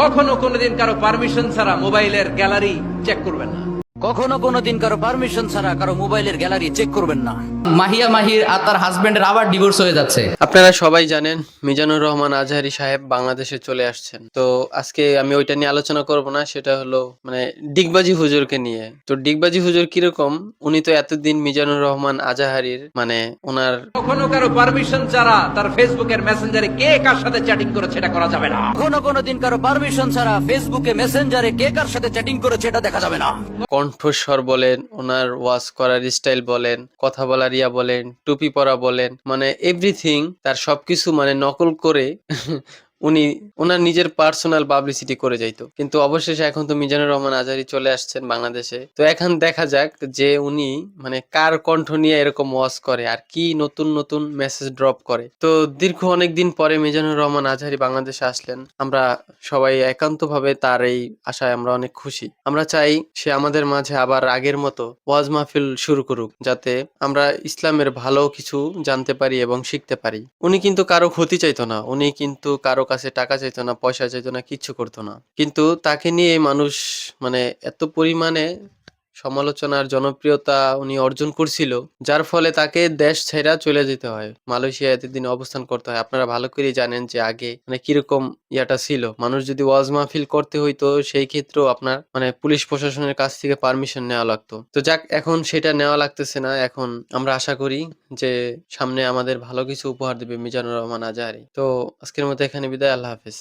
কখনো কোনোদিন কারও পারমিশন ছাড়া মোবাইলের গ্যালারি চেক করবেন না। কখনো কোনোদিন কারও পারমিশন ছাড়া কারও মোবাইলের গ্যালারি চেক করবেন না। মাহিয়া মাহির আর তার হাজবেন্ডের আবার ডিভোর্স হয়ে যাচ্ছে। আপনারা সবাই জানেন মিজানুর রহমান আজহারি সাহেব বাংলাদেশে চলে আসছেন। তো আজকে আমি ওইটা নিয়ে আলোচনা করব না সেটা হলো মানে ডিগবাজি হুজুরকে নিয়ে। তো ডিগবাজি হুজুর কীরকম? উনি তো এতদিন মিজানুর রহমান আজাহারির মানে ওনার কখনো কারও পারমিশন ছাড়া তার ফেসবুকের মেসেঞ্জারে কে কার সাথে চ্যাটিং করেছে এটা করা যাবে না। কখনো কোনো দিন কারও পারমিশন ছাড়া ফেসবুকে মেসেঞ্জারে কে কার সাথে চ্যাটিং করেছে এটা দেখা যাবে না। কণ্ঠস্বর বলেন, ওনার ওয়াজ করার স্টাইল বলেন, কথা বলার ইয়া বলেন, টুপি পরা বলেন মানে এভরিথিং তার সবকিছু মানে নকল করে উনি ওনার নিজের পার্সোনাল পাবলিসিটি করে যাইতো। কিন্তু অবশেষে এখন তো মিজানুর রহমান আজারি চলে আসছেন বাংলাদেশে। তো এখন দেখা যাক যে উনি মানে কার কণ্ঠ নিয়ে এরকম ওয়াজ করে আর কি নতুন নতুন মেসেজ ড্রপ করে। তো দীর্ঘ অনেক দিন পরে মিজানুর রহমান আজহারি বাংলাদেশে আসলেন। আমরা সবাই একান্তভাবে তার এই আশায় আমরা অনেক খুশি। আমরা চাই সে আমাদের মাঝে আবার আগের মতো ওয়াজ মাহফিল শুরু করুক, যাতে আমরা ইসলামের ভালো কিছু জানতে পারি এবং শিখতে পারি। উনি কিন্তু কারও ক্ষতি চাইতো না। উনি কিন্তু কারও কাছে টাকা চাইতো না, পয়সা চাইতো না, কিচ্ছু করতো না। কিন্তু তাকে নিয়ে মানুষ মানে এত পরিমাণে সমালোচনার জনপ্রিয়তা উনি অর্জন করছিল, যার ফলে তাকে দেশ ছেড়া চলে যেতে হয় মালয়েশিয়া এতদিন অবস্থান করতে হয়। আপনারা ভালো করেই জানেন যে আগে মানে কীরকম ইয়াটা ছিল। মানুষ যদি ওয়াজ মাহফিল করতে হইতো, সেই ক্ষেত্রেও আপনার মানে পুলিশ প্রশাসনের কাছ থেকে পারমিশন নেওয়া লাগতো। তো যাক, এখন সেটা নেওয়া লাগতেছে না। এখন আমরা আশা করি যে সামনে আমাদের ভালো কিছু উপহার দেবে মিজানুর রহমান আজাহারি। তো আজকের মতো এখানে বিদায়। আল্লাহ হাফেজ।